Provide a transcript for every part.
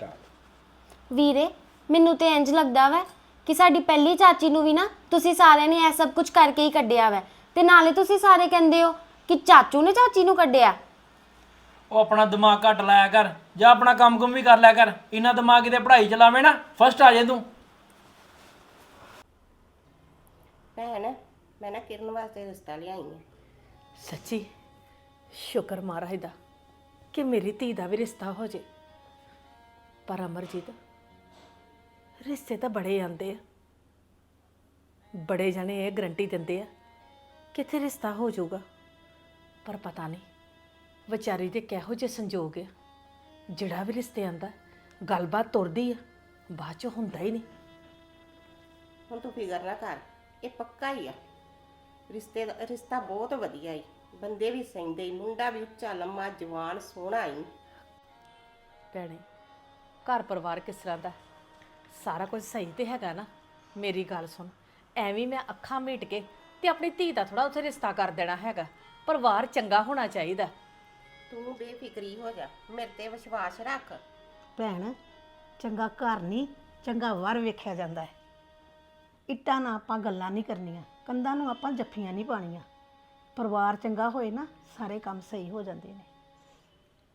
Start ਵੀਰੇ ਮੈਨੂੰ ਤੇ ਇੰਜ ਲੱਗਦਾ ਵੈ ਕਿ ਸਾਡੀ ਪਹਿਲੀ ਚਾਚੀ ਨੂੰ ਵੀ ਨਾ ਤੁਸੀਂ ਸਾਰਿਆਂ ਨੇ ਇਹ ਸਭ ਕੁਝ ਕਰਕੇ ਹੀ ਕੱਢਿਆ ਵੈ ਤੇ ਨਾਲੇ ਤੁਸੀਂ ਸਾਰੇ ਕਹਿੰਦੇ ਹੋ ਕਿ ਚਾਚੂ ਨੇ ਚਾਚੀ ਨੂੰ ਕੱਢਿਆ। ਉਹ ਆਪਣਾ ਦਿਮਾਗ ਘੱਟ ਲਾਇਆ ਕਰ ਜਾਂ ਆਪਣਾ ਕੰਮ ਕੁਮ ਵੀ ਕਰ ਲਿਆ ਕਰ ਇੰਨਾ ਦਿਮਾਗ ਕਿਤੇ ਪੜ੍ਹਾਈ ਚਲਾਵੇਂ ਨਾ ਫਸਟ ਆ ਜੇ ਤੂੰ। ਭੈਣ ਮੈਂ ਨਾ ਕਿਰਨ ਵਾਸਤੇ ਰਿਸ਼ਤਾ ਲਿਆਈ ਹਾਂ ਸੱਚੀ ਸ਼ੁਕਰ ਮਹਾਰਾਜ ਦਾ ਕਿ ਮੇਰੀ ਧੀ ਦਾ ਵੀ ਰਿਸ਼ਤਾ ਹੋ ਜੇ। ਪਰ ਅਮਰਜੀਤ ਰਿਸ਼ਤੇ ਤਾਂ ਬੜੇ ਆਂਦੇ ਆ। ਬੜੇ ਜਣੇ ਇਹ ਗਰੰਟੀ ਦਿੰਦੇ ਆ ਕਿ ਇੱਥੇ ਰਿਸ਼ਤਾ ਹੋ ਜਾਊਗਾ। ਪਰ ਪਤਾ ਨਹੀਂ ਵਿਚਾਰੀ ਦੇ ਕਿਹੋ ਜਿਹੇ ਸੰਜੋਗ ਆ। ਜਿਹੜਾ ਵੀ ਰਿਸ਼ਤੇ ਆਂਦਾ ਗੱਲਬਾਤ ਤੁਰਦੀ ਆ ਬਾਅਦ ਚ ਹੁੰਦਾ ਹੀ ਨਹੀਂ। ਹੁਣ ਤੂੰ ਫਿਕਰ ਨਾ ਕਰ ਇਹ ਪੱਕਾ ਹੀ ਆ। ਰਿਸ਼ਤੇ ਦਾ ਰਿਸ਼ਤਾ ਬਹੁਤ ਵਧੀਆ ਈ। ਬੰਦੇ ਵੀ ਸਹਿੰਦੇ ਈ ਮੁੰਡਾ ਵੀ ਉੱਚਾ ਲੰਮਾ ਜਵਾਨ ਸੋਹਣਾ ਈ। ਭੈਣੇ ਘਰ ਪਰਿਵਾਰ ਕਿਸ ਤਰ੍ਹਾਂ ਦਾ? ਸਾਰਾ ਕੁਝ ਸਹੀ ਤੇ ਹੈਗਾ ਨਾ? ਮੇਰੀ ਗੱਲ ਸੁਣ ਐਵੇਂ ਮੈਂ ਅੱਖਾਂ ਮੀਟ ਕੇ ਤੇ ਆਪਣੀ ਧੀ ਦਾ ਥੋੜਾ ਉੱਥੇ ਰਿਸ਼ਤਾ ਕਰ ਦੇਣਾ ਹੈਗਾ। ਪਰਿਵਾਰ ਚੰਗਾ ਹੋਣਾ ਚਾਹੀਦਾ। ਤੂੰ ਬੇਫਿਕਰੀ ਹੋ ਜਾ ਮੇਰੇ ਤੇ ਵਿਸ਼ਵਾਸ ਰੱਖ। ਭੈਣ ਚੰਗਾ ਘਰ ਨਹੀਂ ਚੰਗਾ ਵਰ ਵੇਖਿਆ ਜਾਂਦਾ ਹੈ। ਇੱਟਾਂ ਨਾਲ ਆਪਾਂ ਗੱਲਾਂ ਨਹੀਂ ਕਰਨੀਆਂ ਕੰਧਾਂ ਨੂੰ ਆਪਾਂ ਜੱਫੀਆਂ ਨਹੀਂ ਪਾਣੀਆਂ ਪਰਿਵਾਰ ਚੰਗਾ ਹੋਏ ਨਾ ਸਾਰੇ ਕੰਮ ਸਹੀ ਹੋ ਜਾਂਦੇ ਨੇ।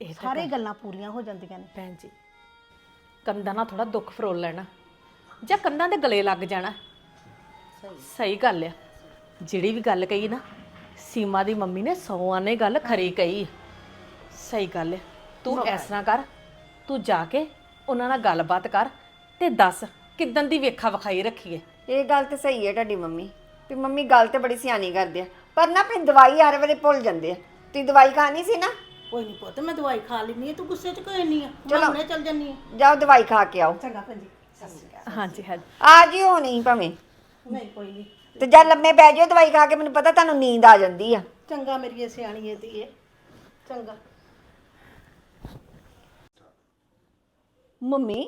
ਇਹ ਤਾਂ ਸਾਰੇ ਗੱਲਾਂ ਪੂਰੀਆਂ ਹੋ ਜਾਂਦੀਆਂ ਨੇ। ਭੈਣ ਜੀ ਕੰਧਾਂ ਨਾਲ ਥੋੜਾ ਦੁੱਖ ਫਰੋਲ ਲੈਣਾ ਜਾਂ ਕੰਧਾਂ ਦੇ ਗਲੇ ਲੱਗ ਜਾਣਾ। ਸਹੀ ਗੱਲ ਆ। ਜਿਹੜੀ ਵੀ ਗੱਲ ਕਹੀ ਨਾ ਸੀਮਾ ਦੀ ਮੰਮੀ ਨੇ ਸੌਆਂ ਨੇ ਗੱਲ ਖਰੀ ਕਹੀ। ਸਹੀ ਗੱਲ ਆ। ਤੂੰ ਇਸ ਤਰ੍ਹਾਂ ਕਰ ਤੂੰ ਜਾ ਕੇ ਉਹਨਾਂ ਨਾਲ ਗੱਲਬਾਤ ਕਰ ਤੇ ਦੱਸ ਕਿਦਾਂ ਦੀ ਵੇਖਾ ਵਿਖਾਈ ਰੱਖੀਏ। ਇਹ ਗੱਲ ਤੇ ਸਹੀ ਹੈ ਤੁਹਾਡੀ ਮੰਮੀ ਵੀ ਮੰਮੀ ਗੱਲ ਤੇ ਬੜੀ ਸਿਆਣੀ ਕਰਦੇ ਆ ਪਰ ਨਾ ਆਪਣੀ ਦਵਾਈ ਹਰ ਵੇਲੇ ਭੁੱਲ ਜਾਂਦੇ ਆ। ਤੁਸੀਂ ਦਵਾਈ ਖਾਣੀ ਸੀ ਨਾ ਕੋਈ ਨਹੀਂ ਪੁੱਤ ਮੈਂ ਦਵਾਈ ਖਾ ਲੈਣੀ ਹੈ ਤੂੰ ਗੁੱਸੇ 'ਚ ਕੋਈ ਨਹੀਂ ਆ? ਚਲੋ। ਹੁਣੇ ਚੱਲ ਜੰਨੀ ਆ ਜਾਓ ਦਵਾਈ ਖਾ ਕੇ ਆਓ। ਚੰਗਾ ਭੈਣ ਜੀ ਹਾਂਜੀ ਹਾਂਜੀ। ਆ ਜਿਓ ਨਹੀਂ ਭਾਵੇਂ। ਨਹੀਂ ਕੋਈ ਨਹੀਂ ਤੇ ਜਦ ਲੰਮੇ ਪੈ ਜਿਓ ਦਵਾਈ ਖਾ ਕੇ ਮੈਨੂੰ ਪਤਾ ਤੁਹਾਨੂੰ ਨੀਂਦ ਆ ਜਾਂਦੀ ਆ। ਚੰਗਾ ਮੇਰੀ ਸਿਆਣੀ ਹੈ ਧੀਏ ਚੰਗਾ। ਮੰਮੀ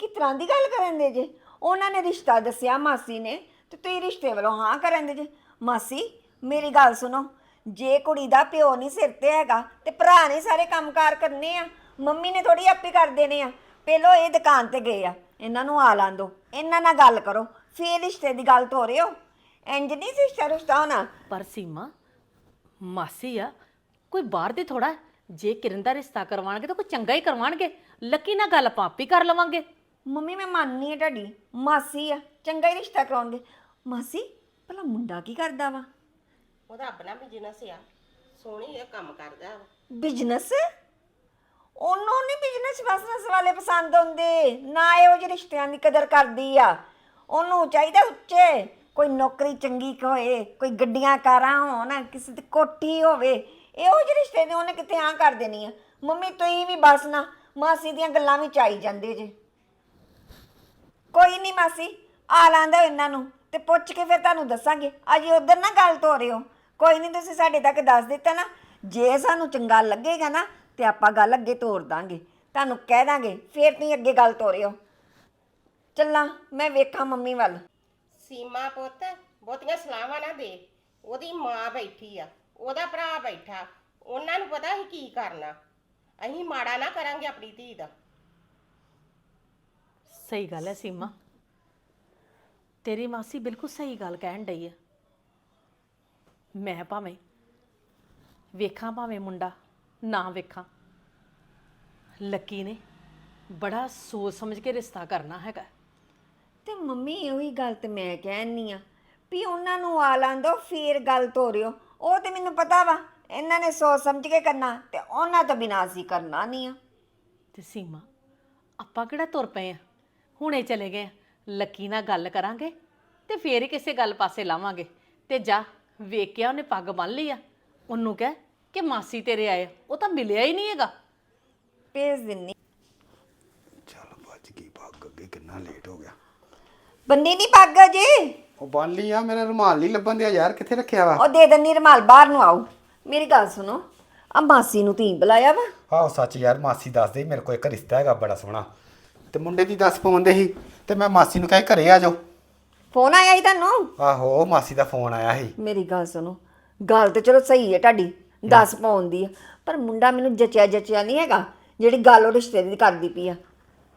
ਕਿਸ ਤਰ੍ਹਾਂ ਦੀ ਗੱਲ ਕਰਨ ਦੇ ਜੇ? ਉਹਨਾਂ ਨੇ ਰਿਸ਼ਤਾ ਦੱਸਿਆ ਮਾਸੀ ਨੇ ਤੇ ਤੁਸੀਂ ਰਿਸ਼ਤੇ ਵੱਲੋਂ ਹਾਂ ਕਰਨ ਦੇ ਜੇ। ਮਾਸੀ ਮੇਰੀ ਗੱਲ ਸੁਣੋ। ਜੇ ਕੁੜੀ ਦਾ ਪਿਓ ਨਹੀਂ ਸਿਰ ਤੇ ਹੈਗਾ ਤੇ ਭਰਾ ਨੇ ਸਾਰੇ ਕੰਮਕਾਰ ਕਰਨੇ ਆ ਮੰਮੀ ਨੇ ਥੋੜੀ ਆਪੇ ਕਰ ਦੇਣੇ ਆ। ਪਹਿਲੋ ਇਹ ਦੁਕਾਨ ਤੇ ਗਏ ਆ ਇਹਨਾਂ ਨੂੰ ਆ ਲਾਂ ਦੋ ਇਹਨਾਂ ਨਾਲ ਗੱਲ ਕਰੋ ਫੇਰ ਰਿਸ਼ਤੇ ਦੀ ਗੱਲ ਤੋਰਿਓ। ਇੰਜ ਨਹੀਂ ਰਿਸ਼ਤਾ ਰਿਸ਼ਤਾ ਹੋਣਾ? ਪਰ ਸੀਮਾ ਮਾਸੀ ਆ ਕੋਈ ਬਾਹਰ ਦੀ ਥੋੜਾ ਜੇ ਕਿਰਨ ਦਾ ਰਿਸ਼ਤਾ ਕਰਵਾਉਣਗੇ ਤਾਂ ਕੋਈ ਚੰਗਾ ਹੀ ਕਰਵਾਉਣਗੇ। ਲੱਕੀ ਨਾਲ ਗੱਲ ਆਪਾਂ ਆਪ ਕਰ ਲਵਾਂਗੇ। ਮੰਮੀ ਮੈਂ ਮੰਨਨੀ ਹੈ ਤੁਹਾਡੀ। ਮਾਸੀ ਆ ਚੰਗਾ ਹੀ ਰਿਸ਼ਤਾ ਕਰਾਉਣਗੇ। ਮਾਸੀ ਭਲਾ ਮੁੰਡਾ ਕੀ ਕਰਦਾ ਵਾ? ਉਹਦਾ ਆਪਣਾ ਬਿਜ਼ਨਸ ਆ। ਸੋਹਣੀ ਇਹ ਕੰਮ ਕਰਦਾ ਵਾ। ਬਿਜ਼ਨਸ ਉਹਨੂੰ ਨਹੀਂ ਬਿਜ਼ਨਸ ਬਸਨਸ ਵਾਲੇ ਪਸੰਦ ਆਉਂਦੇ। ਨਾ ਇਹੋ ਜਿਹੇ ਰਿਸ਼ਤਿਆਂ ਦੀ ਕਦਰ ਕਰਦੀ ਆ। ਉਹਨੂੰ ਚਾਹੀਦਾ ਉੱਚੇ। ਕੋਈ ਨੌਕਰੀ ਚੰਗੀ ਕੁ ਹੋਏ, ਕੋਈ ਗੱਡੀਆਂ ਕਾਰਾਂ ਹੋਣ, ਕਿਸੇ ਦੀ ਕੋਠੀ ਹੋਵੇ। ਇਹੋ ਜਿਹੇ ਰਿਸ਼ਤੇ ਦੇ ਉਹਨੇ ਕਿਤੇ ਹਾਂ ਕਰ ਦੇਣੀ ਆ। ਮੰਮੀ, ਤੁਸੀਂ ਵੀ ਬਸ ਨਾ, ਮਾਸੀ ਦੀਆਂ ਗੱਲਾਂ ਵਿੱਚ ਆਈ ਜਾਂਦੇ ਜੇ। ਕੋਈ ਨਹੀਂ ਮਾਸੀ, ਆ ਲਾਂਦਾ ਇਹਨਾਂ ਨੂੰ। ਤੇ ਪੁੱਛ ਕੇ ਫਿਰ ਤੁਹਾਨੂੰ ਦੱਸਾਂਗੇ। ਅਜੇ ਉਧਰ ਨਾ ਗੱਲ ਤੋਰਿਓ। ਕੋਈ ਨਹੀਂ ਤੁਸੀਂ ਸਾਡੇ ਤੱਕ ਦੱਸ ਦਿੱਤਾ ਨਾ। ਜੇ ਸਾਨੂੰ ਚੰਗਾ ਲੱਗੇਗਾ ਨਾ ਤੇ ਆਪਾਂ ਗੱਲ ਅੱਗੇ ਤੋਰ ਦਾਂਗੇ। ਤੁਹਾਨੂੰ ਕਹਿ ਦਾਂਗੇ ਫਿਰ ਤੁਸੀਂ ਅੱਗੇ ਗੱਲ ਤੋਰਿਓ। ਚੱਲਾਂ ਮੈਂ ਵੇਖਾਂ ਮੰਮੀ ਵੱਲ। ਸੀਮਾ ਪੁੱਤ ਬਹੁਤੀਆਂ ਸਲਾਹਾਂ ਨਾ ਦੇ। ਉਹਦੀ ਮਾਂ ਬੈਠੀ ਆ ਉਹਦਾ ਭਰਾ ਬੈਠਾ। ਉਹਨਾਂ ਨੂੰ ਪਤਾ ਅਸੀਂ ਕੀ ਕਰਨਾ। ਅਸੀਂ ਮਾੜਾ ਨਾ ਕਰਾਂਗੇ ਆਪਣੀ ਧੀ ਦਾ। ਸਹੀ ਗੱਲ ਹੈ ਸੀਮਾ। ਤੇਰੀ ਮਾਸੀ ਬਿਲਕੁਲ ਸਹੀ ਗੱਲ ਕਹਿਣ ਡਈ ਹੈ ਮੈਂ ਭਾਵੇਂ ਵੇਖਾਂ ਭਾਵੇਂ ਮੁੰਡਾ ਨਾ ਵੇਖਾਂ। ਲੱਕੀ ਨੇ ਬੜਾ ਸੋਚ ਸਮਝ ਕੇ ਰਿਸ਼ਤਾ ਕਰਨਾ ਹੈਗਾ। ਤੇ ਮੰਮੀ ਉਹੀ ਗੱਲ ਤੇ ਮੈਂ ਕਹਿਣੀ ਆ ਵੀ ਉਹਨਾਂ ਨੂੰ ਆ ਲਾਂਦੋ ਫੇਰ ਗੱਲ ਤੋਰਿਓ। ਉਹ ਤੇ ਮੈਨੂੰ ਪਤਾ ਵਾ ਇਹਨਾਂ ਨੇ ਸੋਚ ਸਮਝ ਕੇ ਕਰਨਾ ਤੇ ਉਹਨਾਂ ਤੋਂ ਬਿਨਾਂ ਅਸੀਂ ਕਰਨਾ ਨਹੀਂ ਆ। ਤੇ ਸੀਮਾ ਆਪਾਂ ਕਿਹੜਾ ਤੁਰ ਪਏ ਆ? ਹੁਣੇ ਚਲੇ ਗਏ ਆ। ਲੱਕੀ ਨਾਲ ਗੱਲ ਕਰਾਂਗੇ ਤੇ ਫੇਰ ਹੀ ਕਿਸੇ ਗੱਲ ਪਾਸੇ ਲਾਵਾਂਗੇ। ਤੇ ਜਾ। ਵੇਖ ਕੇ ਆ ਉਹਨੇ ਪੱਗ ਬੰਨ ਲਈ ਆ। ਉਹਨੂੰ ਕਹਿ ਕਿ ਮਾਸੀ ਤੇਰੇ ਆਏ ਆ। ਉਹ ਤਾਂ ਮਿਲਿਆ ਹੀ ਨਹੀਂ ਹੈਗਾ। ਭੇਜ ਦਿੰਨੀ। ਚੱਲ ਭੱਜ ਗਈ ਪੱਗ ਅੱਗੇ ਕਿੰਨਾ ਲੇਟ ਹੋ ਗਿਆ। ਬੰਨੀ ਨਹੀਂ ਪੱਗ ਜੀ ਉਹ ਬੰਨ ਲਈ ਆ ਮੇਰਾ ਰੁਮਾਲ ਨਹੀਂ ਲੱਭਣ ਦਿਆ ਯਾਰ ਕਿੱਥੇ ਰੱਖਿਆ ਵਾ? ਉਹ ਦੇ ਦਿੰਨੀ ਰਮਾਲ ਬਾਹਰ ਨੂੰ ਆਓ। ਮੇਰੀ ਗੱਲ ਸੁਣੋ ਆ ਮਾਸੀ ਨੂੰ ਤੀ ਬੁਲਾਇਆ ਵਾ? ਆਹੋ ਸੱਚ ਯਾਰ ਮਾਸੀ ਦੱਸਦੇ ਮੇਰੇ ਕੋਲ ਇੱਕ ਰਿਸ਼ਤਾ ਹੈਗਾ ਬੜਾ ਸੋਹਣਾ। ਤੇ ਮੁੰਡੇ ਦੀ ਦੱਸ ਪਾਉਂਦੇ ਸੀ ਤੇ ਮੈਂ ਮਾਸੀ ਨੂੰ ਕਹੇ ਘਰੇ ਆ ਜਾਓ। ਫੋਨ ਆਇਆ ਸੀ ਤੁਹਾਨੂੰ? ਆਹੋ ਮਾਸੀ ਦਾ ਫੋਨ ਆਇਆ ਸੀ। ਮੇਰੀ ਗੱਲ ਸੁਣੋ ਗੱਲ ਤੇ ਚਲੋ ਸਹੀ ਹੈ ਤੁਹਾਡੀ ਦੱਸ ਪਾਉਣ ਦੀ ਆ? ਪਰ ਮੁੰਡਾ ਮੈਨੂੰ ਜਚਿਆ ਜਚਿਆ ਨਹੀਂ ਹੈਗਾ ਜਿਹੜੀ ਗੱਲ ਉਹ ਰਿਸ਼ਤੇ ਦੀ ਕਰਦੀ ਪਈ ਆ।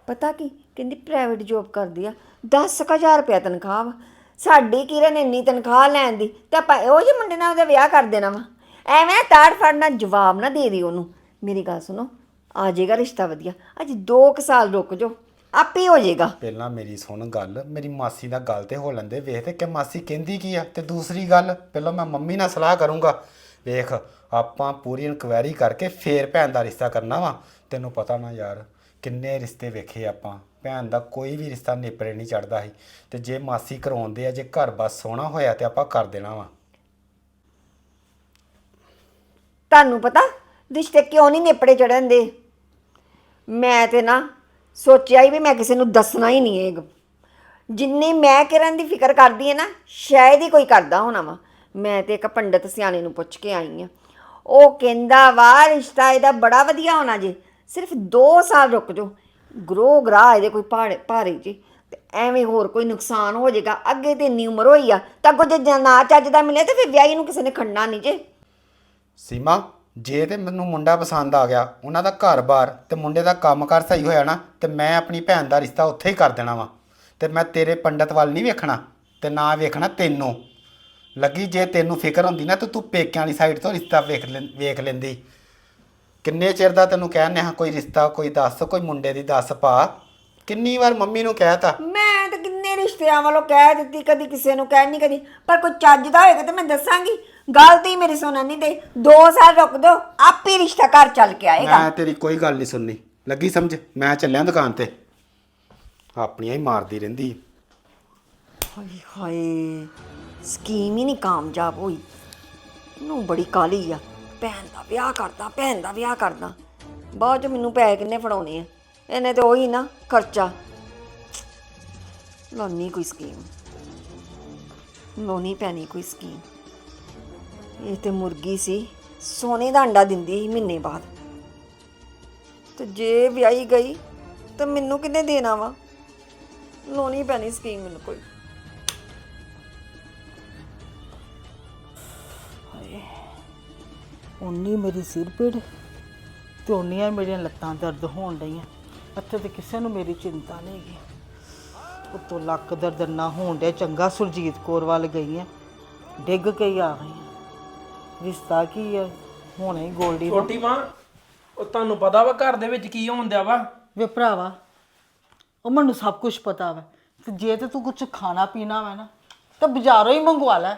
ਪਤਾ ਕੀ ਕਹਿੰਦੀ ਪ੍ਰਾਈਵੇਟ ਜੌਬ ਕਰਦੀ ਆ 10000 ਰੁਪਏ ਤਨਖਾਹ ਵਾ। ਸਾਡੀ ਕਿਰਨ ਇੰਨੀ ਤਨਖਾਹ ਲੈਣ ਦੀ ਤੇ ਆਪਾਂ ਉਹ ਜਿਹੇ ਮੁੰਡੇ ਨਾਲ ਉਹਦਾ ਵਿਆਹ ਕਰ ਦੇਣਾ ਵਾ। ਐਵੇਂ ਤਾੜ ਫੜਨਾ ਜਵਾਬ ਨਾ ਦੇ ਦੀ ਉਹਨੂੰ। ਮੇਰੀ ਗੱਲ ਸੁਣੋ ਆ ਜਾਏਗਾ ਰਿਸ਼ਤਾ ਵਧੀਆ। ਅਜੇ 2 ਸਾਲ ਰੁਕ ਜਾਓ। ਆਪੇ ਹੋ ਜਾਏਗਾ। ਪਹਿਲਾਂ ਮੇਰੀ ਸੁਣ ਗੱਲ ਮੇਰੀ ਮਾਸੀ ਦਾ ਗੱਲ ਤੇ ਹੋ ਲੈਂਦੇ ਵੇਖ ਤੇ ਕਿ ਮਾਸੀ ਕਹਿੰਦੀ ਕੀ ਆ। ਤੇ ਦੂਸਰੀ ਗੱਲ ਪਹਿਲਾਂ ਮੈਂ ਮੰਮੀ ਨਾਲ ਸਲਾਹ ਕਰੂੰਗਾ। ਵੇਖ ਆਪਾਂ ਪੂਰੀ ਇਨਕੁਆਇਰੀ ਕਰਕੇ ਫੇਰ ਭੈਣ ਦਾ ਰਿਸ਼ਤਾ ਕਰਨਾ ਵਾ। ਤੈਨੂੰ ਪਤਾ ਨਾ ਯਾਰ ਕਿੰਨੇ ਰਿਸ਼ਤੇ ਵੇਖੇ ਆਪਾਂ। ਭੈਣ ਦਾ ਕੋਈ ਵੀ ਰਿਸ਼ਤਾ ਨੇਪਰੇ ਨਹੀਂ ਚੜਦਾ ਸੀ। ਤੇ ਜੇ ਮਾਸੀ ਕਰਾਉਂਦੇ ਆ ਜੇ ਘਰ ਬਸ ਸੋਹਣਾ ਹੋਇਆ ਤੇ ਆਪਾਂ ਕਰ ਦੇਣਾ ਵਾ। ਤੁਹਾਨੂੰ ਪਤਾ ਰਿਸ਼ਤੇ ਕਿਉਂ ਨਹੀਂ ਨੇਪੜੇ ਚੜਨ ਦੇ? ਮੈਂ ਤੇ ਨਾ ਸੋਚਿਆ ਹੀ ਵੀ ਮੈਂ ਕਿਸੇ ਨੂੰ ਦੱਸਣਾ ਹੀ ਨਹੀਂ ਇਹ ਜਿੰਨੀ ਮੈਂ ਕਿਰਨ ਦੀ ਫਿਕਰ ਕਰਦੀ ਹੈ ਨਾ, ਸ਼ਾਇਦ ਹੀ ਕੋਈ ਕਰਦਾ ਹੋਣਾ ਵਾ। ਮੈਂ ਤੇ ਇੱਕ ਪੰਡਤ ਸਿਆਣੇ ਨੂੰ ਪੁੱਛ ਕੇ ਆਈ ਆ ਉਹ ਕਹਿੰਦਾ ਵਾ ਰਿਸ਼ਤਾ ਇਹਦਾ ਬੜਾ ਵਧੀਆ ਹੋਣਾ ਜੀ। ਸਿਰਫ 2 ਸਾਲ ਰੁਕ ਜਾਓ। ਗਰੋ ਗਰਾ ਇਹਦੇ ਕੋਈ ਭਾਰੇ ਭਾਰੀ ਜੀ। ਤੇ ਐਵੇਂ ਹੋਰ ਕੋਈ ਨੁਕਸਾਨ ਹੋ ਜਾਏਗਾ, ਅੱਗੇ ਤੇ ਇੰਨੀ ਉਮਰ ਹੋਈ ਆ, ਤਾਂ ਅੱਗੋਂ ਜੇ ਨਾ ਚੱਜਦਾ ਮਿਲੇ ਤੇ ਫਿਰ ਵਿਆਹੀ ਨੂੰ ਕਿਸੇ ਨੇ ਖੜਨਾ ਨਹੀਂ ਜੇ। ਸੀਮਾ ਜੇ ਤੇ ਮੈਨੂੰ ਮੁੰਡਾ ਪਸੰਦ ਆ ਗਿਆ, ਉਹਨਾਂ ਦਾ ਘਰ-ਬਾਰ ਤੇ ਮੁੰਡੇ ਦਾ ਕੰਮਕਾਰ ਸਹੀ ਹੋਇਆ ਨਾ, ਤੇ ਮੈਂ ਆਪਣੀ ਭੈਣ ਦਾ ਰਿਸ਼ਤਾ ਉੱਥੇ ਹੀ ਕਰ ਦੇਣਾ ਵਾ। ਤੇ ਮੈਂ ਤੇਰੇ ਪੰਡਤ ਵੱਲ ਨਹੀਂ ਵੇਖਣਾ, ਤੇ ਨਾ ਵੇਖਣਾ ਤੈਨੂੰ। ਲੱਗੀ ਜੇ ਤੈਨੂੰ ਫਿਕਰ ਹੁੰਦੀ ਨਾ, ਤੇ ਤੂੰ ਪੇਕਿਆਂ ਵਾਲੀ ਸਾਈਡ ਤੋਂ ਰਿਸ਼ਤਾ ਵੇਖ ਲੈਂ- ਵੇਖ ਲੈਂਦੀ। ਕਿੰਨੇ ਚਿਰ ਦਾ ਤੈਨੂੰ ਕਹਿੰਨੇ ਹਾਂ ਕੋਈ ਰਿਸ਼ਤਾ, ਕੋਈ ਦੱਸ, ਕੋਈ ਮੁੰਡੇ ਦੀ ਦੱਸ ਪਾ। ਕਿੰਨੀ ਵਾਰ ਮੰਮੀ ਨੂੰ ਕਹਿਤਾ? ਮੈਂ ਤਾਂ ਕਿੰਨੇ ਰਿਸ਼ਤਿਆਂ ਵੱਲੋਂ ਕਹਿ ਦਿੱਤੀ, ਕਦੀ ਕਿਸੇ ਨੂੰ ਕਹਿ ਨਹੀਂ ਕਦੀ, ਪਰ ਕੋਈ ਚੱਜ ਦਾ ਹੋਏਗਾ ਤੇ ਮੈਂ ਦੱਸਾਂਗੀ। ਗੱਲ ਤੇ ਹੀ ਮੇਰੀ ਸੁਣਨ ਨਹੀਂ ਦੇ 2 ਸਾਲ ਰੁਕ ਦੋ ਆਪੇ ਰਿਸ਼ਤਾ ਘਰ ਚੱਲ ਕੇ ਆਏਗਾ। ਮੈਂ ਤੇਰੀ ਕੋਈ ਗੱਲ ਨਹੀਂ ਸੁਣਨੀ। ਲੱਗੀ ਸਮਝ? ਮੈਂ ਚੱਲਿਆ ਦੁਕਾਨ ਤੇ। ਆਪਣੀਆਂ ਹੀ ਮਾਰਦੀ ਰਹਿੰਦੀ। ਹਾਏ ਹਾਏ ਸਕੀਮ ਹੀ ਨਹੀਂ ਕਾਮਯਾਬ ਹੋਈ। ਇਹਨੂੰ ਬੜੀ ਕਾਲੀ ਆ। ਭੈਣ ਦਾ ਵਿਆਹ ਕਰਦਾ ਭੈਣ ਦਾ ਵਿਆਹ ਕਰਦਾ। ਬਾਅਦ ਚ ਮੈਨੂੰ ਪੈਸੇ ਕਿੰਨੇ ਫੜਾਉਣੇ ਆ? ਇਹਨੇ ਤੇ ਉਹੀ ਨਾ ਖਰਚਾ। ਲੋਨੀ ਕੋਈ ਸਕੀਮ। ਲੋਨੀ ਪੈਣੀ ਕੋਈ ਸਕੀਮ। ਇਹ ਤੇ ਮੁਰਗੀ ਸੀ, ਸੋਨੇ ਦਾ ਅੰਡਾ ਦਿੰਦੀ ਸੀ ਮਹੀਨੇ ਬਾਅਦ। ਤੇ ਜੇ ਵਿਆਹੀ ਗਈ, ਤਾਂ ਮੈਨੂੰ ਕਿੰਨੇ ਦੇਣਾ ਵਾ? ਲੋਨੀ ਪੈਣੀ ਸਕੀਮ ਮੈਨੂੰ ਕੋਈ। ਉਨੀ ਮੇਰੀ ਸਿਰ ਪੀੜ, ਤੇ ਉਨੀਆਂ ਹੀ ਮੇਰੀਆਂ ਲੱਤਾਂ ਦਰਦ ਹੋਣ ਡਈਆਂ। ਇੱਥੇ ਤੇ ਕਿਸੇ ਨੂੰ ਮੇਰੀ ਚਿੰਤਾ ਨਹੀਂ ਹੈਗੀ। ਉੱਤੋਂ ਲੱਕ ਦਰਦ ਨਾ ਹੋਣ ਡਿਆ, ਚੰਗਾ ਸੁਰਜੀਤ ਕੌਰ ਵੱਲ ਗਈ ਆ ਡਿੱਗ ਕੇ ਹੀ ਆ ਗਈ ਆ ਰਿਸ਼ਤਾ ਕੀ ਹੈ ਹੁਣੇ ਹੀ ਗੋਲਡੀ ਦਾ। ਛੋਟੀ ਮਾਂ ਉਹ ਤੁਹਾਨੂੰ ਪਤਾ ਵਾ ਘਰ ਦੇ ਵਿੱਚ ਕੀ ਹੁੰਦਿਆ ਵਾ? ਵੇ ਭਰਾਵਾ ਉਹ ਮੈਨੂੰ ਸਭ ਕੁਝ ਪਤਾ ਵਾ। ਤੇ ਜੇ ਤੇ ਤੂੰ ਕੁਝ ਖਾਣਾ ਪੀਣਾ ਵਾ ਨਾ ਤਾਂ ਬਾਜ਼ਾਰੋਂ ਹੀ ਮੰਗਵਾ ਲੈ।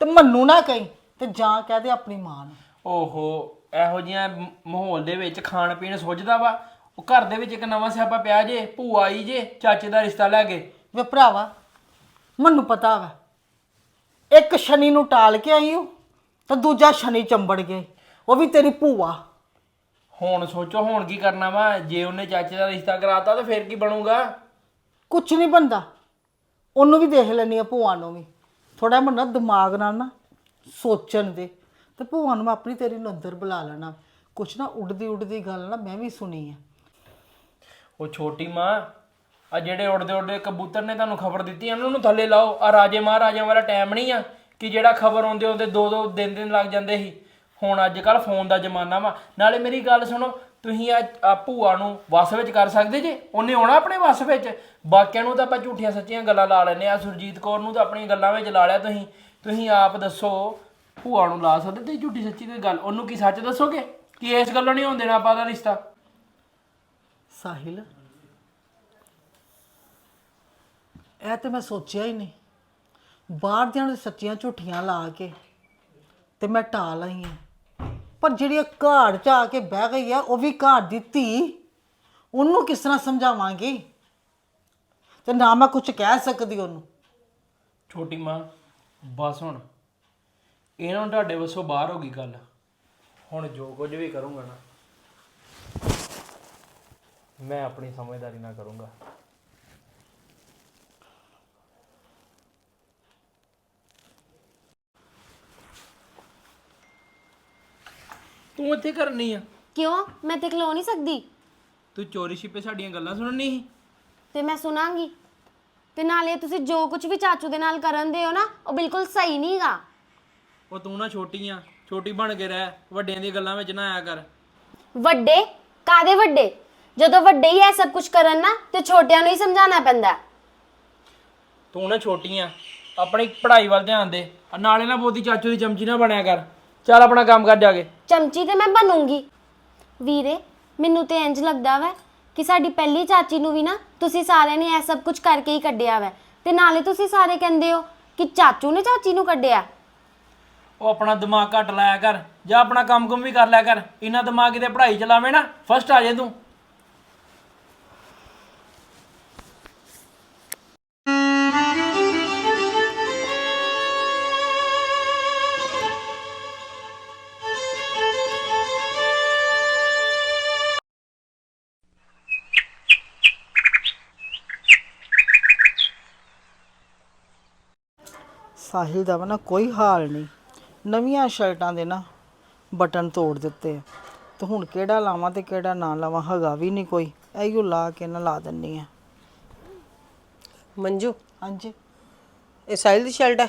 ਤੇ ਮੰਨੂ ਨਾ ਕਹੀਂ ਤੇ ਜਾਂ ਕਹਿ ਦੇ ਆਪਣੀ ਮਾਂ ਨੂੰ। ਓਹੋ ਇਹੋ ਜਿਹੀਆਂ ਮ- ਮਾਹੌਲ ਦੇ ਵਿੱਚ ਖਾਣ ਪੀਣ ਸੁੱਝਦਾ ਵਾ। ਉਹ ਘਰ ਦੇ ਵਿੱਚ ਇੱਕ ਨਵਾਂ ਸਿਆਪਾ ਪਿਆ ਜੇ ਭੂਆ ਆਈ ਜੇ ਚਾਚੇ ਦਾ ਰਿਸ਼ਤਾ ਲੈ ਕੇ। ਵੇ ਭਰਾਵਾ ਮੈਨੂੰ ਪਤਾ ਵਾ। ਇੱਕ ਸ਼ਨੀ ਨੂੰ ਟਾਲ ਕੇ ਆਈ ਹੂੰ ਤਾਂ ਦੂਜਾ ਸ਼ਨੀ ਚੰਬੜ ਗਏ ਉਹ ਵੀ ਤੇਰੀ ਭੂਆ। ਹੁਣ ਸੋਚੋ ਹੁਣ ਕੀ ਕਰਨਾ ਵਾ? ਜੇ ਉਹਨੇ ਚਾਚੇ ਦਾ ਰਿਸ਼ਤਾ ਕਰਾਤਾ ਤਾਂ ਫਿਰ ਕੀ ਬਣੂਗਾ? ਕੁਝ ਨਹੀਂ ਬੰਦਾ ਉਹਨੂੰ ਵੀ ਦੇਖ ਲੈਣੀ ਆ ਭੂਆ ਨੂੰ ਵੀ। ਥੋੜਾ ਮਨ ਦਿਮਾਗ ਨਾਲ ਨਾ ਸੋਚਣ ਦੇ। ਤੇ ਭੂਆ ਨੂੰ ਮੈਂ ਆਪਣੀ ਤੇਰੀ ਨੂੰ ਅੰਦਰ ਬੁਲਾ ਲੈਣਾ। ਕੁਛ ਨਾ ਉੱਡਦੀ ਉੱਡਦੀ ਗੱਲ ਨਾ ਮੈਂ ਵੀ ਸੁਣੀ ਆ। ਉਹ ਛੋਟੀ ਮਾਂ ਆ ਜਿਹੜੇ ਉੜਦੇ ਉੜਦੇ ਕਬੂਤਰ ਨੇ ਤੁਹਾਨੂੰ ਖਬਰ ਦਿੱਤੀ ਇਹਨਾਂ ਨੂੰ ਥੱਲੇ ਲਾਓ। ਆ ਰਾਜੇ ਮਹਾਰਾਜਿਆਂ ਵਾਲਾ ਟਾਈਮ ਨਹੀਂ ਆ। ਕਿ ਜਿਹੜਾ ਖਬਰ ਆਉਂਦੇ ਆਉਂਦੇ ਦੋ ਦੋ ਦਿਨ ਦਿਨ ਲੱਗ ਜਾਂਦੇ ਸੀ। ਹੁਣ ਅੱਜ ਕੱਲ ਫੋਨ ਦਾ ਜ਼ਮਾਨਾ ਵਾ। ਨਾਲੇ ਮੇਰੀ ਗੱਲ ਸੁਣੋ, ਤੁਸੀਂ ਆ ਭੂਆ ਨੂੰ ਵਸ ਵਿੱਚ ਕਰ ਸਕਦੇ ਜੇ? ਉਹਨੇ ਆਉਣਾ ਆਪਣੇ ਵਸ ਵਿੱਚ? ਬਾਕੀਆਂ ਨੂੰ ਤਾਂ ਆਪਾਂ ਝੂਠੀਆਂ ਸੱਚੀਆਂ ਗੱਲਾਂ ਲਾ ਲੈਨੇ ਆ ਸੁਰਜੀਤ ਕੌਰ ਨੂੰ ਤਾਂ ਆਪਣੀਆਂ ਗੱਲਾਂ ਵਿੱਚ ਲਾ ਲਿਆ ਤੁਸੀਂ। ਤੁਸੀਂ ਆਪ ਦੱਸੋ, ਭੂਆ ਨੂੰ ਲਾ ਸਕਦੇ ਤੇ ਝੂਠੀ ਸੱਚੀ ਕੋਈ ਗੱਲ? ਉਹਨੂੰ ਕੀ ਸੱਚ ਦੱਸੋਗੇ? ਕਿ ਇਸ ਗੱਲੋਂ ਨਹੀਂ ਹੋਣ ਦੇਣਾ ਆਪਾਂ ਦਾ ਰਿਸ਼ਤਾ? ਸਾਹਿਲ, ਇਹ ਤੇ ਮੈਂ ਸੋਚਿਆ ਹੀ ਨਹੀਂ। ਬਾਹਰ ਦੀਆਂ ਨੂੰ ਸੱਚੀਆਂ ਝੂਠੀਆਂ ਲਾ ਕੇ ਤੇ ਮੈਂ ਟਾਲ ਆਈ ਹਾਂ ਪਰ ਜਿਹੜੀ ਇਹ ਘਾੜ ਚ ਆ ਕੇ ਬਹਿ ਗਈ ਆ, ਉਹ ਵੀ ਘਾੜ ਦੀ ਧੀ ਉਹਨੂੰ ਕਿਸ ਤਰ੍ਹਾਂ ਸਮਝਾਵਾਂਗੀ? ਤੇ ਨਾ ਮੈਂ ਕੁਝ ਕਹਿ ਸਕਦੀ ਉਹਨੂੰ। ਛੋਟੀ ਮਾਂ, ਬਸ ਹੁਣ। ਇਹਨਾਂ ਨੂੰ ਤੁਹਾਡੇ ਵੱਸੋਂ ਬਾਹਰ ਹੋ ਗਈ ਗੱਲ। ਹੁਣ ਜੋ ਕੁਝ ਵੀ ਕਰੂੰਗਾ ਨਾ, ਮੈਂ ਆਪਣੀ ਸਮਝਦਾਰੀ ਨਾਲ ਕਰੂੰਗਾ। ਤੂੰ ਇੱਥੇ ਕਰਨੀ ਆ। ਕਿਉਂ? ਮੈਂ ਤੇ ਖਲੋ ਨਹੀਂ ਸਕਦੀ। ਤੂੰ ਚੋਰੀ ਛਿਪੇ ਸਾਡੀਆਂ ਗੱਲਾਂ ਸੁਣਨੀ ਸੀ? ਤੇ ਮੈਂ ਸੁਣਾਂਗੀ। ਤੇ ਨਾਲੇ ਤੁਸੀਂ ਜੋ ਕੁਝ ਵੀ ਚਾਚੂ ਦੇ ਨਾਲ ਕਰਨ ਦੇ ਹੋ ਨਾ ਉਹ ਬਿਲਕੁਲ ਸਹੀ ਨਹੀਂਗਾ ਉਹ ਤੂੰ ਨਾ ਛੋਟੀ ਆ ਛੋਟੀ ਬਣ ਕੇ ਰਹਿ ਵੱਡਿਆਂ ਦੀਆਂ ਗੱਲਾਂ ਵਿੱਚ ਨਾ ਆਇਆ ਕਰ। ਵੱਡੇ? ਕਾਦੇ ਵੱਡੇ? ਜਦੋਂ ਵੱਡੇ ਹੀ ਇਹ ਸਭ ਕੁਝ ਕਰਨ ਨਾ ਤੇ ਛੋਟਿਆਂ ਨੂੰ ਹੀ ਸਮਝਾਉਣਾ ਪੈਂਦਾ। ਤੂੰ ਨਾ ਛੋਟੀ ਆ ਆਪਣੀ ਪੜ੍ਹਾਈ ਵੱਲ ਧਿਆਨ ਦੇ। ਨਾਲੇ ਨਾ ਬੋਦੀ ਚਾਚੂ ਦੀ ਚਮਚੀ ਨਾ ਬਣਿਆ ਕਰ। ਚੱਲ ਆਪਣਾ ਕੰਮ ਕਰ ਜਾ ਕੇ। ਚਮਚੀ ਤੇ ਮੈਂ ਬਣੂੰਗੀ। ਵੀਰੇ ਮੈਨੂੰ ਤੇ ਇੰਜ ਲੱਗਦਾ ਵੈ ਕਿ ਸਾਡੀ ਪਹਿਲੀ ਚਾਚੀ ਨੂੰ ਵੀ ਨਾ ਤੁਸੀਂ ਸਾਰਿਆਂ ਨੇ ਇਹ ਸਭ ਕੁਝ ਕਰਕੇ ਹੀ ਕੱਢਿਆ ਵੈ। ਤੇ ਨਾਲੇ ਤੁਸੀਂ ਸਾਰੇ ਕਹਿੰਦੇ ਹੋ ਕਿ ਚਾਚੂ ਨੇ ਚਾਚੀ ਨੂੰ ਕੱਢਿਆ। ਉਹ ਆਪਣਾ ਦਿਮਾਗ ਘੱਟ ਲਾਇਆ ਕਰ ਜਾਂ ਆਪਣਾ ਕੰਮ ਕੁਮ ਵੀ ਕਰ ਲਿਆ ਕਰ। ਇਹਨਾਂ ਦਿਮਾਗ ਕਿਤੇ ਪੜ੍ਹਾਈ ਚਲਾਵੇਂ ਨਾ ਫਸਟ ਆ ਜਾਏ ਤੂੰ। ਸਾਹਿਲ ਦਾ ਵਾ ਨਾ ਕੋਈ ਹਾਲ ਨਹੀਂ। ਨਵੀਆਂ ਸ਼ਰਟਾਂ ਦੇ ਨਾ ਬਟਨ ਤੋੜ ਦਿੱਤੇ ਆ। ਤੇ ਹੁਣ ਕਿਹੜਾ ਲਾਵਾਂ ਤੇ ਕਿਹੜਾ ਨਾ ਲਾਵਾਂ ਹੈਗਾ ਵੀ ਨਹੀਂ ਕੋਈ। ਐਈਓ ਲਾ ਕੇ ਨਾ ਲਾ ਦਿੰਨੀ ਆ। ਮੰਜੂ? ਹਾਂਜੀ। ਇਹ ਸਾਹਿਲ ਦੀ ਸ਼ਰਟ ਹੈ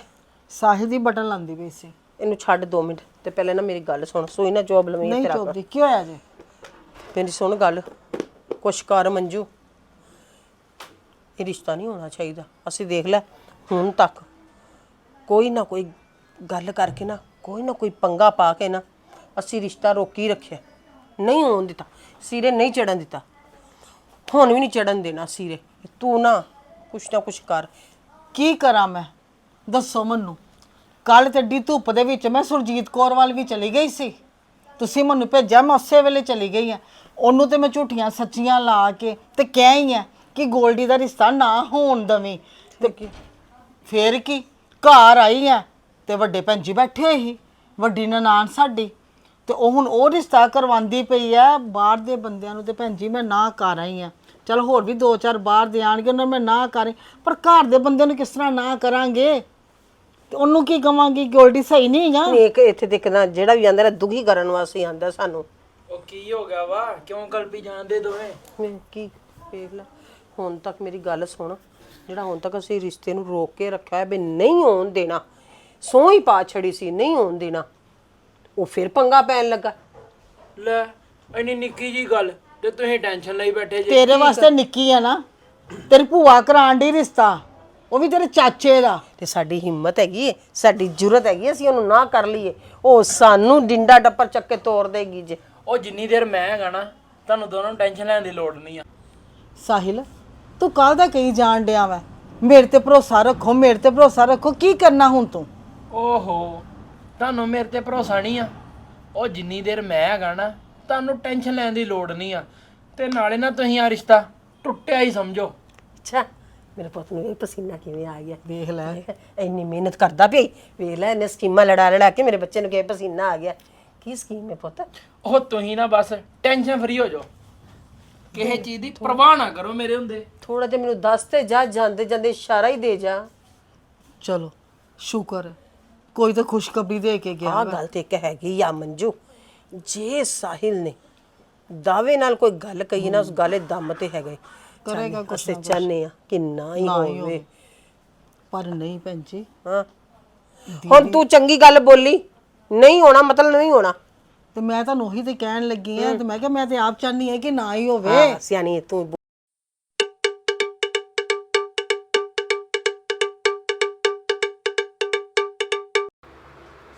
ਸਾਹਿਲ ਦੀ ਬਟਨ ਲਾਂਦੀ ਪਈ ਸੀ। ਇਹਨੂੰ ਛੱਡ 2 ਮਿੰਟ। ਤੇ ਪਹਿਲੇ ਨਾ ਮੇਰੀ ਗੱਲ ਸੁਣ। ਸੋਈ ਨਾ ਜੋਬ ਲਵੀਂ ਨਹੀਂ ਤੇਰਾ ਤੋਬਦੀ ਕੀ ਹੋਇਆ ਜੇ? ਮੇਰੀ ਸੁਣ ਗੱਲ। ਕੁਛ ਕਰ ਮੰਜੂ। ਇਹ ਰਿਸ਼ਤਾ ਨਹੀਂ ਹੋਣਾ ਚਾਹੀਦਾ। ਅਸੀਂ ਦੇਖ ਲੈ ਹੁਣ ਤੱਕ। ਕੋਈ ਨਾ ਕੋਈ ਗੱਲ ਕਰਕੇ ਨਾ ਕੋਈ ਨਾ ਕੋਈ ਪੰਗਾ ਪਾ ਕੇ ਨਾ ਅਸੀਂ ਰਿਸ਼ਤਾ ਰੋਕੀ ਰੱਖਿਆ। ਨਹੀਂ ਹੋਣ ਦਿੱਤਾ ਸਿਰੇ ਨਹੀਂ ਚੜਨ ਦਿੱਤਾ। ਹੁਣ ਵੀ ਨਹੀਂ ਚੜਨ ਦੇਣਾ ਸਿਰੇ। ਤੂੰ ਨਾ ਕੁਛ ਨਾ ਕੁਛ ਕਰ। ਕੀ ਕਰਾਂ ਮੈਂ? ਦੱਸੋ ਮੈਨੂੰ। ਕੱਲ ਤੇ ਡੀ ਧੁੱਪ ਦੇ ਵਿੱਚ ਮੈਂ ਸੁਰਜੀਤ ਕੌਰ ਵੱਲ ਵੀ ਚਲੀ ਗਈ ਸੀ। ਤੁਸੀਂ ਮੈਨੂੰ ਭੇਜਿਆ ਮੈਂ ਉਸੇ ਵੇਲੇ ਚਲੀ ਗਈ ਆ। ਉਹਨੂੰ ਤੇ ਮੈਂ ਝੂਠੀਆਂ ਸੱਚੀਆਂ ਲਾ ਕੇ ਤੇ ਕਹਿ ਹੀ ਆ ਕਿ ਗੋਲਡੀ ਦਾ ਰਿਸ਼ਤਾ ਨਾ ਹੋਣ ਦਵੇਂ। ਤੇ ਫੇਰ ਕੀ? ਘਰ ਆਈ ਆ ਤੇ ਵੱਡੇ ਭੈਣ ਜੀ ਬੈਠੇ ਹੋਏ ਸੀ ਵੱਡੀ ਨਨਾਣ ਸਾਡੀ ਤੇ ਉਹ ਹੁਣ ਉਹ ਰਿਸ਼ਤਾ ਕਰਵਾਉਂਦੀ ਪਈ ਆ ਬਾਹਰ ਦੇ ਬੰਦਿਆਂ ਨੂੰ ਤੇ ਭੈਣ ਜੀ ਮੈਂ ਨਾ ਕਰ ਆਈ ਆ। ਚਲ ਹੋਰ ਵੀ ਦੋ ਚਾਰ ਬਾਹਰ ਦੇ ਆਣਗੇ ਉਹਨਾਂ ਨੂੰ ਮੈਂ ਨਾ ਕਰ ਆਈ। ਪਰ ਘਰ ਦੇ ਬੰਦਿਆਂ ਨੂੰ ਕਿਸ ਤਰ੍ਹਾਂ ਨਾ ਕਰਾਂਗੇ? ਤੇ ਉਹਨੂੰ ਕੀ ਕਵਾਂਗੀ? ਗੋਲਡੀ ਸਹੀ ਨਹੀਂ ਹੈਗਾ? ਨਹੀਂ ਇੱਕ ਇੱਥੇ ਦੇਖਣਾ ਜਿਹੜਾ ਵੀ ਆਂਦਾ ਨਾ ਦੁਖੀ ਕਰਨ ਵਾਸਤੇ ਆਂਦਾ ਸਾਨੂੰ। ਉਹ ਕੀ ਹੋ ਗਿਆ ਵਾ? ਕਿਉਂ ਕਲਪੀ ਜਾਂਦੇ ਦੋਵੇਂ? ਮੈਂ ਕੀ ਵੇਖ ਲੈ। ਹੁਣ ਤੱਕ ਮੇਰੀ ਗੱਲ ਸੁਣ। ਜਿਹੜਾ ਹੁਣ ਤੱਕ ਅਸੀਂ ਰਿਸ਼ਤੇ ਨੂੰ ਰੋਕ ਕੇ ਰੱਖਿਆ ਹੈ ਵੀ ਨਹੀਂ ਹੋਣ ਦੇਣਾ ਸੋਹ ਹੀ ਪਾ ਛੜੀ ਸੀ ਨਹੀਂ ਹੋਣ ਦੇਣਾ ਉਹ ਫਿਰ ਪੰਗਾ ਪੈਣ ਲੱਗਾ। ਲੈ ਇੰਨੀ ਨਿੱਕੀ ਜੀ ਗੱਲ ਤੇ ਤੁਸੀਂ ਟੈਨਸ਼ਨ ਲਈ ਬੈਠੇ ਜੇ। ਤੇਰੇ ਵਾਸਤੇ ਨਿੱਕੀ ਆ ਨਾ ਤੇਰੀ ਭੂਆ ਕਰਾਉਣ ਦੀ ਰਿਸ਼ਤਾ ਉਹ ਵੀ ਤੇਰੇ ਚਾਚੇ ਦਾ। ਤੇ ਸਾਡੀ ਹਿੰਮਤ ਹੈਗੀ ਏ, ਸਾਡੀ ਜੁਰਤ ਹੈਗੀ ਅਸੀਂ ਉਹਨੂੰ ਨਾ ਕਰ ਲਈਏ ਉਹ ਸਾਨੂੰ ਡਿੰਡਾ ਡੱਪਰ ਚੱਕ ਕੇ ਤੋੜ ਦੇਗੀ ਜੇ। ਉਹ ਜਿੰਨੀ ਦੇਰ ਮੈਂ ਹੈਗਾ ਨਾ ਤੁਹਾਨੂੰ ਦੋਨਾਂ ਨੂੰ ਟੈਨਸ਼ਨ ਲੈਣ ਦੀ ਲੋੜ ਨਹੀਂ ਆ। ਸਾਹਿਲ ਤੂੰ ਕੱਲ ਦਾ ਕਹੀ ਜਾਣ ਡਿਆ ਵਾ? ਮੇਰੇ ਤੇ ਭਰੋਸਾ ਰੱਖੋ ਮੇਰੇ ਤੇ ਭਰੋਸਾ ਰੱਖੋ ਕੀ ਕਰਨਾ ਹੁਣ ਤੂੰ? ਓਹੋ ਤੁਹਾਨੂੰ ਮੇਰੇ ਤੇ ਭਰੋਸਾ ਨਹੀਂ ਆ। ਉਹ ਜਿੰਨੀ ਦੇਰ ਮੈਂ ਹੈਗਾ ਨਾ ਤੁਹਾਨੂੰ ਟੈਨਸ਼ਨ ਲੈਣ ਦੀ ਲੋੜ ਨਹੀਂ ਆ। ਤੇ ਨਾਲੇ ਨਾ ਤੁਸੀਂ ਆ ਰਿਸ਼ਤਾ ਟੁੱਟਿਆ ਹੀ ਸਮਝੋ। ਅੱਛਾ ਮੇਰੇ ਪੁੱਤ ਨੂੰ ਇਹ ਪਸੀਨਾ ਕਿਵੇਂ ਆ ਗਿਆ। ਵੇਖ ਲੈ। ਇੰਨੀ ਮਿਹਨਤ ਕਰਦਾ ਪਿਆ ਈ। ਵੇਖ ਲੈ ਇਹਨੇ ਸਕੀਮਾਂ ਲੜਾ ਲੜਾ ਕੇ ਮੇਰੇ ਬੱਚੇ ਨੂੰ ਕਿਵੇਂ ਪਸੀਨਾ ਆ ਗਿਆ। ਕੀ ਸਕੀਮ ਹੈ ਪੁੱਤ? ਉਹ ਤੁਸੀਂ ਨਾ ਬਸ ਟੈਨਸ਼ਨ ਫਰੀ ਹੋ ਜਾਓ। ਕਿਸੇ ਚੀਜ਼ ਦੀ ਪਰਵਾਹ ਨਾ ਕਰੋ ਮੇਰੇ ਹੁੰਦੇ। ਥੋੜਾ ਜਿਹਾ ਮੈਨੂੰ ਦੱਸ ਤੇ ਜਾ ਜਾਂਦੇ ਜਾਂਦੇ ਇਸ਼ਾਰਾ ਹੀ ਦੇ ਜਾ। ਚਲੋ ਸ਼ੁਕਰ ਹੈ। ਕੋਈ ਤਾਂ ਖੁਸ਼ਖਬਰੀ ਦੇ ਕੇ ਗਿਆ ਆਹ ਗੱਲ ਤੇ ਇੱਕ ਹੈਗੀ ਆ ਮੰਜੂ। ਜੇ ਸਾਹਿਲ ਨੇ ਦਾਵੇ ਨਾਲ ਕੋਈ ਗੱਲ ਕਹੀ ਨਾ ਉਸ ਗਾਲੇ ਦਮ ਤੇ ਹੈਗਾ। ਕਰੇਗਾ ਚਾਹੁੰਦੇ- ਅਸੀਂ ਆ ਕਿ ਨਾ ਹੀ ਹੋਵੇ। ਪਰ ਨਹੀਂ ਭੈਣ ਜੀ। ਹਾਂ। ਹੁਣ ਤੂੰ ਚੰਗੀ ਗੱਲ ਬੋਲੀ। ਨਹੀਂ ਹੋਣਾ ਮਤਲਬ ਨਹੀਂ ਹੋਣਾ। ਤੇ ਮੈਂ ਤੁਹਾਨੂੰ ਉਹੀ ਤੇ ਕਹਿਣ ਲੱਗੀ ਆ ਤੇ ਮੈਂ ਕਿਹਾ ਮੈਂ ਤੇ ਆਪ ਚਾਹਨੀ ਹੈ ਕਿ ਨਾ ਹੀ ਹੋਵੇ। ਹਾਂ ਸਿਆਣੀ ਤੂੰ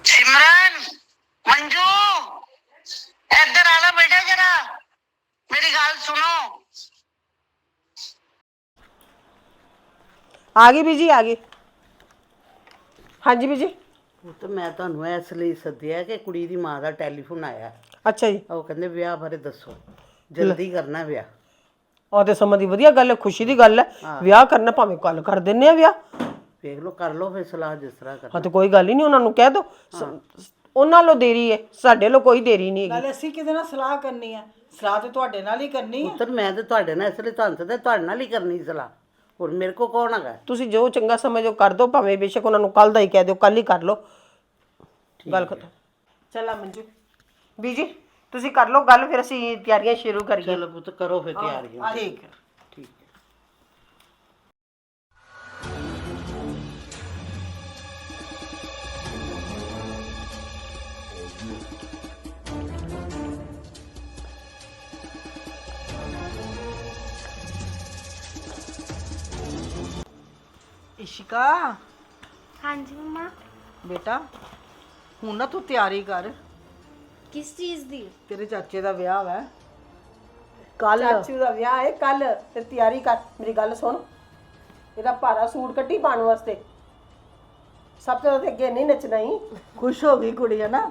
ਸਿਮਰਨ ਮੰਜੂ ਇੱਧਰ ਆ ਲੈ ਬੇਟਾ ਜਰਾ ਮੇਰੀ ਗੱਲ ਸੁਣੋ। ਆ ਗਈ ਬੀਜੀ ਆ ਗਈ। ਹਾਂਜੀ ਬੀਜੀ। ਉਹ ਤਾਂ ਮੈਂ ਤੁਹਾਨੂੰ ਇਸ ਲਈ ਸੱਦਿਆ ਕਿ ਕੁੜੀ ਦੀ ਮਾਂ ਦਾ ਟੈਲੀਫੋਨ ਆਇਆ। ਅੱਛਾ ਜੀ। ਉਹ ਕਹਿੰਦੇ ਵਿਆਹ ਬਾਰੇ ਦੱਸੋ। ਜਲਦੀ ਕਰਨਾ ਵਿਆਹ। ਉਹ ਤੇ ਸਮਝ ਦੀ ਵਧੀਆ ਗੱਲ ਹੈ ਖੁਸ਼ੀ ਦੀ ਗੱਲ ਹੈ। ਵਿਆਹ ਕਰਨਾ ਭਾਵੇਂ ਕੱਲ ਕਰ ਦਿੰਨੇ ਆ ਵਿਆਹ। ਵੇਖ ਲਓ ਕਰ ਲਓ ਫਿਰ ਸਲਾਹ ਜਿਸ ਤਰ੍ਹਾਂ ਕਰਨਾ। ਹਾਂ ਤੇ ਕੋਈ ਗੱਲ ਹੀ ਨਹੀਂ ਉਹਨਾਂ ਨੂੰ ਕਹਿ ਦੋ। ਉਹਨਾਂ ਲੋ ਦੇਰੀ ਹੈ ਸਾਡੇ ਲੋ ਕੋਈ ਦੇਰੀ ਨਹੀਂ ਹੈਗੀ। ਨਾਲੇ ਅਸੀਂ ਕਿਹਦੇ ਨਾਲ ਸਲਾਹ ਕਰਨੀ ਹੈ ਸਲਾਹ ਤੇ ਤੁਹਾਡੇ ਨਾਲ ਹੀ ਕਰਨੀ ਹੈ ਪੁੱਤਰ ਮੈਂ ਤੇ ਤੁਹਾਡੇ ਨਾਲ ਇਸ ਲਈ ਤੁਹਾਨੂੰ ਸੱਦਿਆ ਤੁਹਾਡੇ ਨਾਲ ਹੀ ਕਰਨੀ ਸਲਾਹ। ਹੋਰ ਮੇਰੇ ਕੋ ਕੌਣ ਹੈਗਾ? ਤੁਸੀਂ ਜੋ ਚੰਗਾ ਸਮਝੋ ਕਰ ਦੋ ਭਾਵੇਂ ਬੇਸ਼ੱਕ ਉਹਨਾਂ ਨੂੰ ਕੱਲ ਦਾ ਹੀ ਕਹਿ ਦਿਓ ਕੱਲ ਹੀ ਕਰ ਲਓ। ਗੱਲ ਖਤਮ। ਚੱਲਾ ਮੰਜੂ। ਬੀਜੀ ਤੁਸੀਂ ਕਰ ਲਓ ਗੱਲ ਫਿਰ ਅਸੀਂ ਤਿਆਰੀਆਂ ਸ਼ੁਰੂ ਕਰੀਏ। ਚਲੋ ਪੁੱਤ ਕਰੋ ਫਿਰ ਤਿਆਰੀਆਂ। ਠੀਕ ਹੈ। ਇਸ਼ਿਕਾ। ਹਾਂਜੀ ਮੰਮਾ। ਬੇਟਾ ਹੁਣ ਨਾ ਤੂੰ ਤਿਆਰੀ ਕਰ। ਕਿਸ ਚੀਜ਼ ਦੀ? ਤੇਰੇ ਚਾਚੇ ਦਾ ਵਿਆਹ ਹੈ ਕੱਲ ਚਾਚੂ ਦਾ ਵਿਆਹ ਹੈ ਕੱਲ ਤੇ ਤਿਆਰੀ ਕਰ। ਮੇਰੀ ਗੱਲ ਸੁਣ। ਇਹਦਾ ਭਾਰਾ ਸੂਟ ਕੱਢੀ ਪਾਉਣ ਵਾਸਤੇ। ਸਭ ਤੋਂ ਜ਼ਿਆਦਾ ਅੱਗੇ ਨਹੀਂ ਨੱਚਣਾ ਹੀ ਖੁਸ਼ ਹੋ ਗਈ ਕੁੜੀ ਹੈ ਨਾ।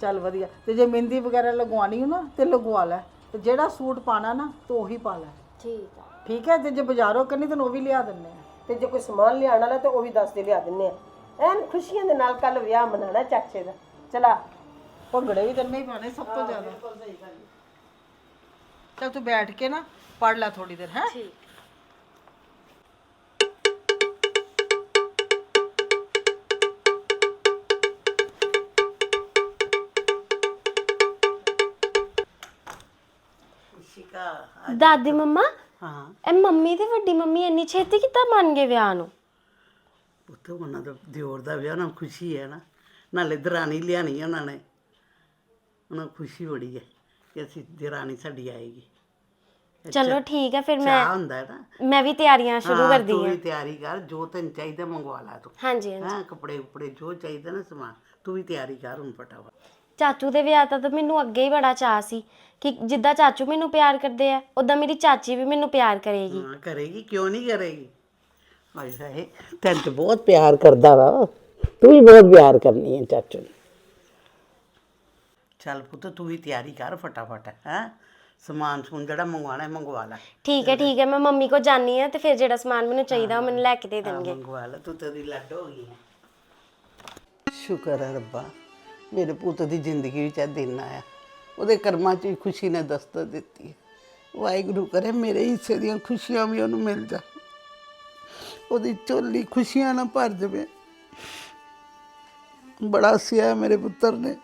ਚੱਲ ਵਧੀਆ। ਤੇ ਜੇ ਮਹਿੰਦੀ ਵਗੈਰਾ ਲਗਵਾਣੀ ਹੋ ਨਾ ਤੇ ਲਗਵਾ ਲੈ। ਤੇ ਜਿਹੜਾ ਸੂਟ ਪਾਣਾ ਨਾ ਤੂੰ ਉਹੀ ਪਾ ਲੈ। ਠੀਕ ਆ। ਠੀਕ ਹੈ? ਤੇ ਜੇ ਬਾਜ਼ਾਰੋਂ ਕਰਨੀ ਤਾਂ ਉਹ ਵੀ ਲਿਆ ਦਿੰਨੇ ਆ। ਤੇ ਜੇ ਕੋਈ ਸਮਾਨ ਲਿਆਉਣ ਵਾਲਾ ਤੇ ਉਹ ਵੀ ਦੱਸ ਦੇ ਲਿਆ ਦਿੰਨੇ ਆ। ਐਨ ਖੁਸ਼ੀਆਂ ਦੇ ਨਾਲ ਕੱਲ ਵਿਆਹ ਮਨਾਣਾ ਚਾਚੇ ਦਾ। ਚਲਾ। ਭੰਗੜੇ ਵੀ ਤੈਨੂੰ ਹੀ ਪਾਣੇ ਸਭ ਤੋਂ ਜ਼ਿਆਦਾ। ਚੱਲ ਤੂੰ ਬੈਠ ਕੇ ਨਾ ਪੜ ਲੈ ਥੋੜੀ ਦੇਰ ਹੈ? ਠੀਕ। ਦਾਦੀ ਮੰਮਾ ਹਾਂ। ਇਹ ਮੰਮੀ ਤੇ ਵੱਡੀ ਮੰਮੀ ਇੰਨੀ ਛੇਤੀ ਕਿੱਦਾਂ ਮੰਨ ਗਏ ਵਿਆਹ ਨੂੰ? ਪੁੱਤ ਉਹਨਾਂ ਦਾ ਦਿਓਰ ਦਾ ਵਿਆਹ ਨਾ ਖੁਸ਼ੀ ਹੈ ਨਾ। ਨਾਲੇ ਦਰਾਣੀ ਲਿਆਣੀ ਉਹਨਾਂ ਨੇ। ਉਹਨਾਂ ਨੂੰ ਖੁਸ਼ੀ ਬੜੀ ਹੈ ਕਿ ਅਸੀਂ ਦਰਾਣੀ ਸਾਡੀ ਆਏਗੀ। ਚਲੋ ਠੀਕ ਹੈ ਫਿਰ ਮੈਂ ਚਾਹ ਹੁੰਦਾ ਹੈ ਨਾ। ਮੈਂ ਵੀ ਤਿਆਰੀਆਂ ਸ਼ੁਰੂ ਹਾਂ, ਕਰਦੀ ਤੂੰ ਹਾਂ। ਵੀ ਤਿਆਰੀ ਕਰ ਜੋ ਤੈਨੂੰ ਚਾਹੀਦਾ ਮੰਗਵਾ ਲੈ ਤੂੰ। ਹਾਂਜੀ ਹਾਂਜੀ। ਹਾਂ ਕੱਪੜੇ ਕੁਪੜੇ ਜੋ ਚਾਹੀਦਾ ਨਾ ਸਮਾਨ ਤੂੰ ਵੀ ਤਿਆਰੀ ਕਰ ਹੁਣ ਫਟਾਫਟ। ਚਾਚੂ ਦੇ ਵਿਆਹ ਦਾ ਤਾਂ ਮੈਨੂੰ ਅੱਗੇ ਹੀ ਬੜਾ ਚਾਅ ਸੀ ਕਿ ਜਿੱਦਾਂ ਚਾਚੂ ਮੈਨੂੰ ਪਿਆਰ ਕਰਦੇ ਆ ਉਦਾਂ ਮੇਰੀ ਚਾਚੀ ਵੀ ਮੈਨੂੰ ਪਿਆਰ ਕਰੇਗੀ। ਹਾਂ ਕਰੇਗੀ ਕਿਉਂ ਨਹੀਂ ਕਰੇਗੀ? ਹਾਏ ਹਾਏ ਤੈਨੂੰ ਤੇ ਬਹੁਤ ਪਿਆਰ ਕਰਦਾ ਵਾ। ਤੂੰ ਵੀ ਬਹੁਤ ਪਿਆਰ ਕਰਨੀ ਹੈ ਚਾਚੂ ਨੂੰ। ਚੱਲ ਪੁੱਤ ਤੂੰ ਵੀ ਤਿਆਰੀ ਕਰ ਫਟਾਫਟ ਹੈ? ਸਮਾਨ ਸਮੂਨ ਜਿਹੜਾ ਮੰਗਵਾਣਾ ਹੈ ਮੰਗਵਾ ਲੈ। ਠੀਕ ਹੈ ਠੀਕ ਹੈ ਮੈਂ ਮੰਮੀ ਕੋ ਜਾਣੀ ਆ ਤੇ ਫਿਰ ਜਿਹੜਾ ਸਮਾਨ ਮੈਨੂੰ ਚਾਹੀਦਾ ਉਹ ਮੈਨੂੰ ਲੈ ਕੇ ਦੇ ਹਾਂ, ਦੇਣਗੇ। ਮੰਗਵਾ ਲੈ ਤੂੰ ਤੇਰੀ ਲੱਡ ਹੋ ਗਈ ਹੈ। ਸ਼ੁਕਰ ਹੈ ਰੱਬਾ। ਮੇਰੇ ਪੁੱਤ ਦੀ ਜ਼ਿੰਦਗੀ ਵਿੱਚ ਇਹ ਦਿਨ ਆਇਆ। ਉਹਦੇ ਕਰਮਾਂ 'ਚ ਵੀ ਖੁਸ਼ੀ ਨੇ ਦਸਤਕ ਦਿੱਤੀ ਹੈ। ਵਾਹਿਗੁਰੂ ਕਰੇ ਮੇਰੇ ਹਿੱਸੇ ਦੀਆਂ ਖੁਸ਼ੀਆਂ ਵੀ ਉਹਨੂੰ ਮਿਲ ਜਾ ਉਹਦੀ ਝੋਲੀ ਖੁਸ਼ੀਆਂ ਨਾਲ ਭਰ ਜਾਵੇ ਬੜਾ ਸਿਆ ਮੇਰੇ ਪੁੱਤਰ ਨੇ।